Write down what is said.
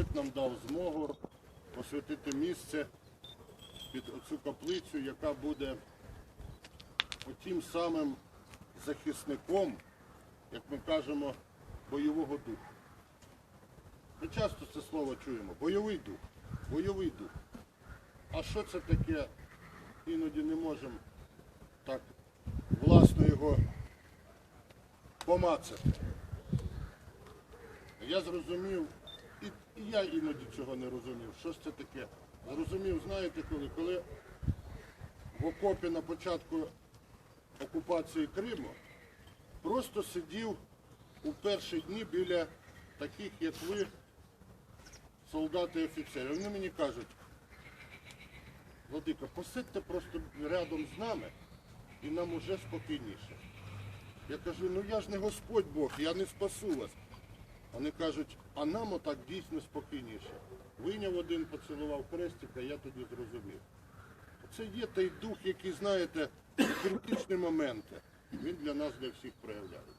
Господь нам дав змогу посвятити місце під оцю каплицю, яка буде отим самим захисником, як ми кажемо, бойового духу. Ми часто це слово чуємо. Бойовий дух. Бойовий дух. А що це таке? Іноді не можемо так власно його помацати. Я зрозумів, і, і я іноді цього не розумів. Що ж це таке? Зрозумів, знаєте коли? Коли в окопі на початку окупації Криму просто сидів у перші дні біля таких, як ви, солдати і офіцери. Вони мені кажуть, Владика, посидьте просто рядом з нами і нам уже спокійніше. Я кажу, ну я ж не Господь Бог, я не спасу вас. Вони кажуть, а нам отак дійсно спокійніше. Вийняв один, поцілував хрестика, я тоді зрозумів. Це є той дух, який, знаєте, в критичні моменти. Він для нас, для всіх проявляється.